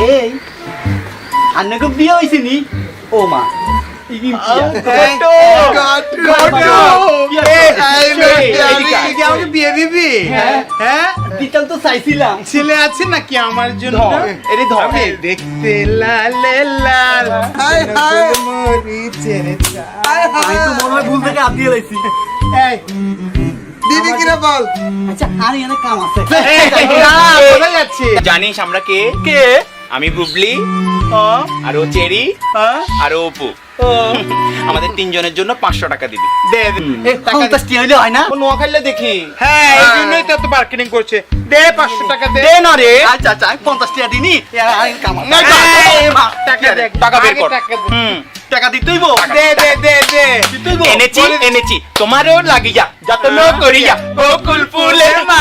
এই আন্নাকে বিয়ে হয়েছে নি? ও মা ছেলে আছে নাকি আমার জন্য? দেখতে লালে লাল ভুল থেকে লাইছি। এই, বল? আচ্ছা আর এখানে কাম আছে। যাচ্ছি। জানিস আমরা কে? কে? আমি বুবলি হ্যাঁ আর ও চেরি হ্যাঁ আর ও অপু। আমাদের তিনজনের জন্য পাঁচশো টাকা দিবি। দে হইলে হয় না? ও নোয়াখালীতে দেখি। হ্যাঁ এই জন্যই তো এত মার্কেটিং করছে। দে পাঁচশো টাকা দে। না রে। আচ্ছা আচ্ছা আমি পঞ্চাশ টাকা দিনি আছে মা, টাকা বের কর। টাকা দে। হুম। টাকা দিতেইব দে। দে দে দে। এনেছি এনেছি। তোমারও লাগি যা। যত্ন করি যা বকুল ফুলের মা